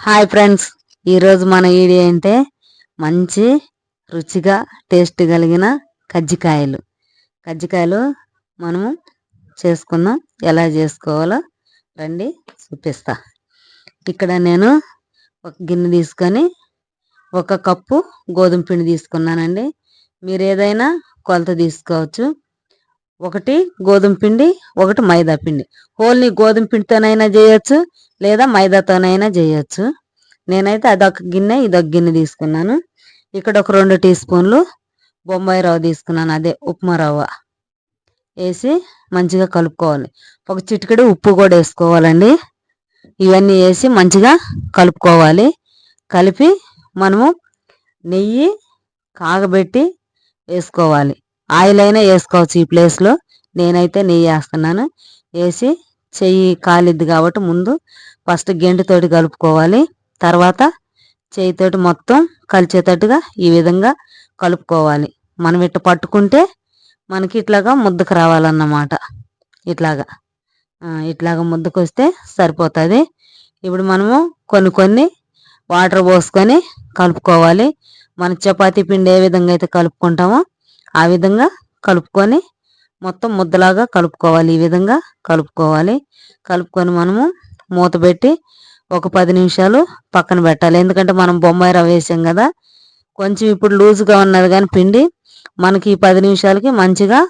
Hi friends ఈరోజు మన video ఏంటంటే మంచి రుచిగా టేస్ట్ కలిగిన కజ్జికాయలు. కజ్జికాయలు మనము చేసుకుందాం. ఎలా చేసుకోవాలో రండి చూపిస్తా. ఇక్కడ నేను ఒక గిన్నె తీసుకొని ఒక కప్పు గోధుమ పిండి తీసుకున్నానండి. మీరు ఏదైనా కొలత తీసుకోవచ్చు. ఒకటి గోధుమ పిండి ఒకటి మైదా పిండి. హోల్ని గోధుమ పిండితోనైనా చేయొచ్చు లేదా మైదాతోనైనా చేయొచ్చు. నేనైతే అదొక గిన్నె ఇదొక గిన్నె తీసుకున్నాను. ఇక్కడ ఒక రెండు టీ స్పూన్లు బొంబాయి రవ్వ తీసుకున్నాను అదే ఉప్మా రవ్వ. వేసి మంచిగా కలుపుకోవాలి. ఒక చిటికెడు ఉప్పు కూడా వేసుకోవాలండి. ఇవన్నీ వేసి మంచిగా కలుపుకోవాలి. కలిపి మనము నెయ్యి కాగబెట్టి వేసుకోవాలి. ఆయిల్ అయినా వేసుకోవచ్చు ఈ ప్లేస్లో నేనైతే నెయ్యి వేస్తున్నాను. వేసి చెయ్యి కాలిద్ది కాబట్టి ముందు ఫస్ట్ గెంటితోటి కలుపుకోవాలి. తర్వాత చేయితోటి మొత్తం కలిచేటట్టుగా ఈ విధంగా కలుపుకోవాలి. మనం ఇట్ట పట్టుకుంటే మనకి ఇట్లాగా ముద్దకు రావాలన్నమాట. ఇట్లాగా. ఇట్లాగా ముద్దకు వస్తే సరిపోతుంది. ఇప్పుడు మనము కొన్ని కొన్ని వాటర్ పోసుకొని కలుపుకోవాలి. మన చపాతీ పిండి ఏ విధంగా అయితే కలుపుకుంటామో ఆ విధంగా కలుపుకొని మొత్తం ముద్దలాగా కలుపుకోవాలి. ఈ విధంగా కలుపుకోవాలి. కలుపుకొని మనము మూత పెట్టి ఒక పది నిమిషాలు పక్కన పెట్టాలి. ఎందుకంటే మనం బొమ్మాయి రవ్వ వేసాం కదా. కొంచెం ఇప్పుడు లూజ్గా ఉన్నది కానీ పిండి మనకి ఈ పది నిమిషాలకి మంచిగా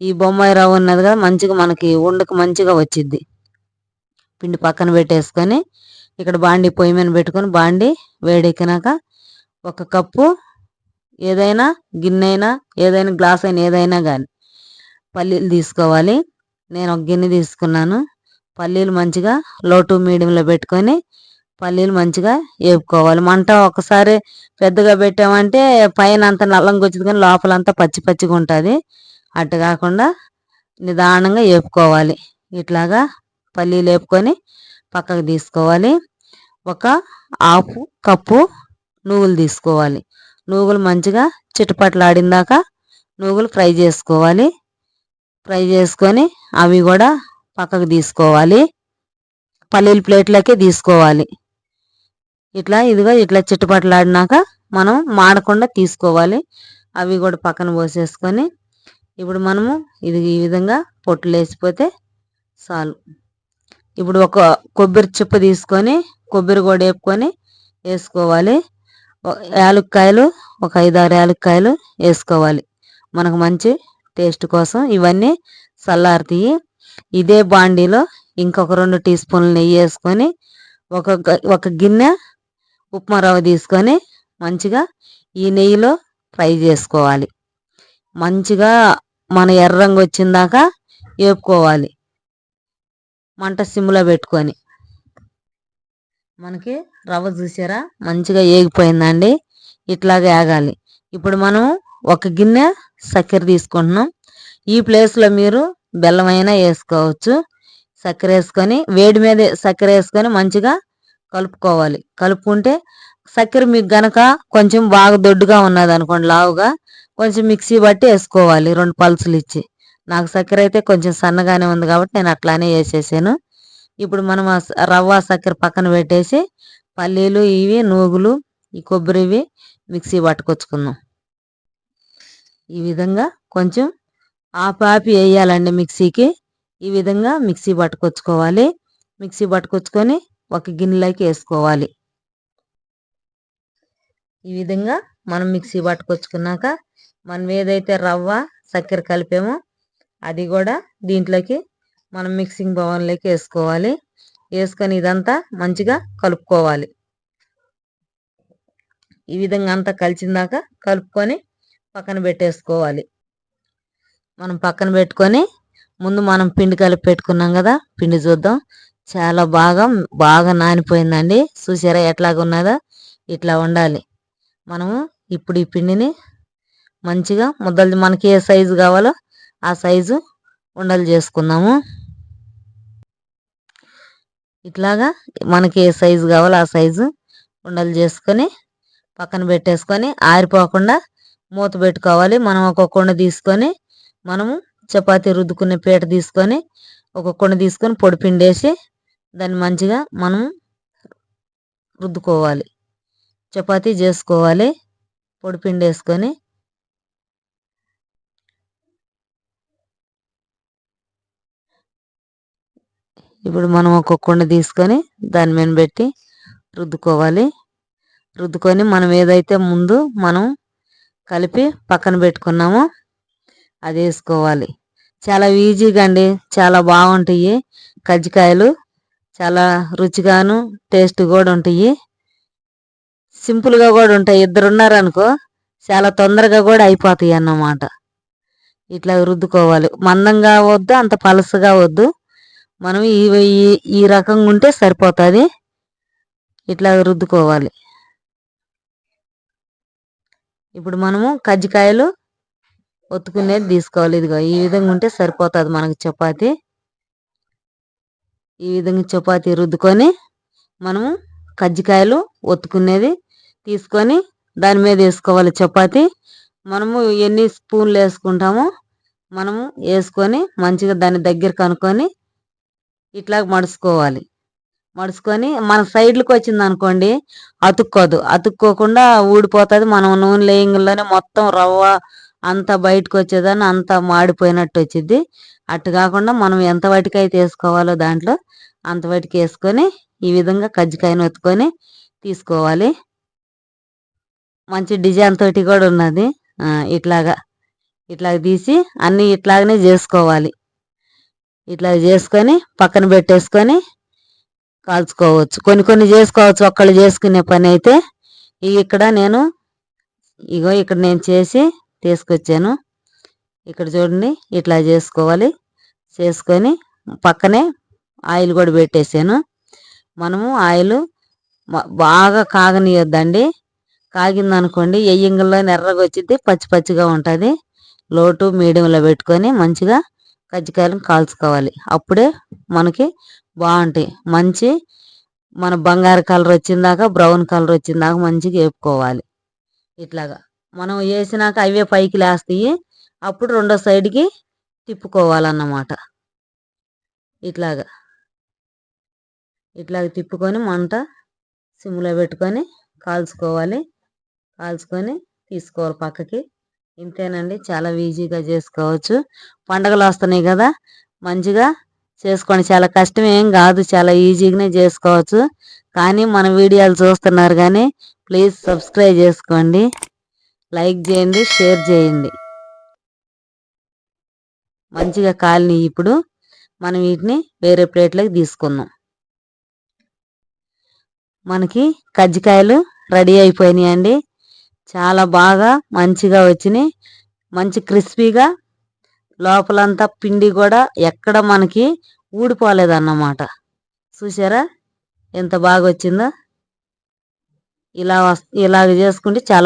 ఈ బొమ్మాయి రవ్వ ఉన్నది కదా మంచిగా మనకి వండుకు మంచిగా వచ్చిద్ది. పిండి పక్కన పెట్టేసుకొని ఇక్కడ బాండి పొయ్యి మీద పెట్టుకొని బాండి వేడెక్కినాక ఒక కప్పు ఏదైనా గిన్నె అయినా ఏదైనా గ్లాస్ అయినా ఏదైనా కానీ పల్లీలు తీసుకోవాలి. నేను ఒక గిన్నె తీసుకున్నాను. పల్లీలు మంచిగా లో టు మీడియంలో పెట్టుకొని పల్లీలు మంచిగా వేపుకోవాలి మంట ఒకసారి పెద్దగా పెట్టామంటే పైన అంత నల్లంగా వచ్చింది కానీ లోపలంతా పచ్చి పచ్చిగా ఉంటుంది. అట్టు కాకుండా నిదానంగా వేపుకోవాలి ఇట్లాగా పల్లీలు వేపుకొని పక్కకు తీసుకోవాలి. ఒక హాఫ్ కప్పు నువ్వులు తీసుకోవాలి. నువ్వులు మంచిగా చిటపట్లాడిందాక నూగులు ఫ్రై చేసుకోవాలి. ఫ్రై చేసుకొని అవి కూడా పక్కకు తీసుకోవాలి. పల్లీల ప్లేట్లకే తీసుకోవాలి. ఇట్లా ఇదిగో ఇట్లా చిట్టుపట్లాడినాక మనం మాడకుండా తీసుకోవాలి. అవి కూడా పక్కన పోసేసుకొని ఇప్పుడు మనము ఇది ఈ విధంగా పొట్టు లేచిపోతే చాలు. ఇప్పుడు ఒక కొబ్బరి చిప్ప తీసుకొని కొబ్బరి కూడా వేపుకొని వేసుకోవాలి. యాలక్కాయలు ఒక ఐదారు యాలక్కాయలు వేసుకోవాలి. మనకు మంచి టేస్ట్ కోసం ఇవన్నీ చల్లారుతాయి ఇదే బాండీలో ఇంకొక రెండు టీ స్పూన్లు నెయ్యి వేసుకొని ఒక ఒక గిన్నె ఉప్మా రవ్వ తీసుకొని మంచిగా ఈ నెయ్యిలో ఫ్రై చేసుకోవాలి. మంచిగా మన ఎర్రంగా వచ్చిందాక వేపుకోవాలి మంట సిమ్లో పెట్టుకొని. మనకి రవ్వ చూసారా? మంచిగా ఏగిపోయిందండి. ఇట్లాగే ఆగాలి. ఇప్పుడు మనం ఒక గిన్నె చక్కెర తీసుకుంటున్నాం. ఈ ప్లేస్లో మీరు బెల్లం అయినా వేసుకోవచ్చు. చక్కెర వేసుకొని వేడి మీద చక్కెర వేసుకొని మంచిగా కలుపుకోవాలి. కలుపుకుంటే చక్కెర మీకు గనక కొంచెం బాగా దొడ్డుగా ఉన్నది అనుకోండి లావుగా కొంచెం మిక్సీ బట్టి వేసుకోవాలి. రెండు పల్సులు ఇచ్చి. నాకు చక్కెర అయితే కొంచెం సన్నగానే ఉంది కాబట్టి నేను అట్లానే వేసేసాను. ఇప్పుడు మనం రవ్వ చక్కెర పక్కన పెట్టేసి పల్లీలు ఇవి నూగులు ఈ కొబ్బరి ఇవి మిక్సీ పట్టుకొచ్చుకుందాం. ఈ విధంగా కొంచెం ఆపాపి వేయాలండి మిక్సీకి. ఈ విధంగా మిక్సీ పట్టుకొచ్చుకోవాలి. మిక్సీ పట్టుకొచ్చుకొని ఒక గిన్నెలోకి వేసుకోవాలి. ఈ విధంగా మనం మిక్సీ పట్టుకొచ్చుకున్నాక మనం ఏదైతే రవ్వ చక్కెర కలిపామో అది కూడా దీంట్లోకి మనం మిక్సింగ్ భవన్లోకి వేసుకోవాలి. వేసుకొని ఇదంతా మంచిగా కలుపుకోవాలి. ఈ విధంగా అంతా కలిసిందాక కలుపుకొని పక్కన పెట్టేసుకోవాలి. మనం పక్కన పెట్టుకొని ముందు మనం పిండి కలిపి పెట్టుకున్నాం కదా పిండి చూద్దాం. చాలా బాగా బాగా నానిపోయిందండి. చూసారా ఎట్లాగా ఉన్నదో? ఇట్లా ఉండాలి. మనము ఇప్పుడు ఈ పిండిని మంచిగా ముద్దలు మనకి ఏ సైజు కావాలో ఆ సైజు ఉండలు చేసుకుందాము. ఇట్లాగా మనకి ఏ సైజు కావాలో ఆ సైజు ఉండలు చేసుకొని పక్కన పెట్టేసుకొని ఆరిపోకుండా మూత పెట్టుకోవాలి. మనం ఒక కొండ తీసుకొని మనము చపాతీ రుద్దుకునే పీట తీసుకొని ఒక కొండ తీసుకొని పొడి పిండేసి దాన్ని మంచిగా మనం రుద్దుకోవాలి. చపాతీ చేసుకోవాలి. పొడిపిండి వేసుకొని ఇప్పుడు మనం ఒక కుండ తీసుకొని దాని మీద పెట్టి రుద్దుకోవాలి. రుద్దుకొని మనం ఏదైతే ముందు మనం కలిపి పక్కన పెట్టుకున్నామో అది వేసుకోవాలి. చాలా ఈజీగా అండి. చాలా బాగుంటాయి. కజ్జికాయలు చాలా రుచిగాను టేస్ట్ కూడా ఉంటాయి. సింపుల్గా కూడా ఉంటాయి. ఇద్దరు ఉన్నారనుకో చాలా తొందరగా కూడా అయిపోతాయి అన్నమాట. ఇట్లా రుద్దుకోవాలి. మందంగా వద్దు అంత పలసగా వద్దు. మనం ఈ ఈ రకంగా ఉంటే సరిపోతుంది. ఇట్లా రుద్దుకోవాలి. ఇప్పుడు మనము కజ్జికాయలు ఒత్తుకునేది తీసుకోవాలి. ఇదిగో ఈ విధంగా ఉంటే సరిపోతుంది మనకు చపాతి. ఈ విధంగా చపాతి రుద్దుకొని మనము కజ్జికాయలు ఒత్తుకునేది తీసుకొని దాని మీద వేసుకోవాలి చపాతి. మనము ఎన్ని స్పూన్లు వేసుకుంటామో మనము వేసుకొని మంచిగా దాని దగ్గర కనుక్కొని ఇట్లా మడుచుకోవాలి. మడుచుకొని మన సైడ్లకు వచ్చింది అనుకోండి అతుక్కోదు. అతుక్కోకుండా ఊడిపోతుంది. మనం నూనె లేయంగుల్లోనే మొత్తం రవ్వ అంత బయటకు వచ్చేదాన్ని అంత మాడిపోయినట్టు వచ్చింది అట్టు కాకుండా మనం ఎంత వాటికైతే అయితే వేసుకోవాలో దాంట్లో అంత వాటికి వేసుకొని ఈ విధంగా కజ్జికాయను ఒత్తుకొని తీసుకోవాలి. మంచి డిజైన్ తోటి కూడా ఉన్నది. ఇట్లాగా ఇట్లా తీసి అన్నీ ఇట్లాగనే చేసుకోవాలి. ఇట్లా చేసుకొని పక్కన పెట్టేసుకొని కాల్చుకోవచ్చు. కొన్ని కొన్ని చేసుకోవచ్చు. ఒక్కళ్ళు చేసుకునే పని అయితే ఇక్కడ నేను ఇగో ఇక్కడ నేను చేసి తీసుకొచ్చాను. ఇక్కడ చూడండి ఇట్లా చేసుకోవాలి. చేసుకొని పక్కనే ఆయిల్ కూడా పెట్టేసాను. మనము ఆయిల్ బాగా కాగనియొద్దండి. కాగిందనుకోండి ఎయ్యంగుల్లో ఎర్రగా వచ్చింది పచ్చి పచ్చిగా ఉంటుంది. లోటు మీడియంలో పెట్టుకొని మంచిగా కజ్జికాయలను కాల్చుకోవాలి. అప్పుడే మనకి బాగుంటాయి. మంచి మన బంగారు కలర్ వచ్చిందాక బ్రౌన్ కలర్ వచ్చిందాక మంచిగా వేపుకోవాలి. ఇట్లాగా. మనం వేసినాక అవే పైకి లేస్తాయి. అప్పుడు రెండో సైడ్కి తిప్పుకోవాలన్నమాట. ఇట్లాగా. ఇట్లాగ తిప్పుకొని మంట సిమ్లో పెట్టుకొని కాల్చుకోవాలి. కాల్చుకొని తీసుకోవాలి పక్కకి. ఇంతేనండి. చాలా ఈజీగా చేసుకోవచ్చు. పండగలు వస్తున్నాయి కదా. మంచిగా చేసుకోండి. చాలా కష్టం ఏం కాదు. చాలా ఈజీగానే చేసుకోవచ్చు. కానీ మన వీడియోలు చూస్తున్నారు కానీ ప్లీజ్ సబ్స్క్రైబ్ చేసుకోండి. లైక్ చేయండి. షేర్ చేయండి. మంచిగా కాలిని ఇప్పుడు మనం వీటిని వేరే ప్లేట్లోకి తీసుకుందాం. మనకి కజ్జికాయలు రెడీ అయిపోయినాయి అండి చాలా బాగా మంచిగా వచ్చినాయి. మంచి క్రిస్పీగా లోపలంతా పిండి కూడా ఎక్కడ మనకి ఊడిపోలేదన్నమాట. చూసారా ఎంత బాగా వచ్చిందో ఇలా వస్ ఇలాగ చేసుకుంటే చాలా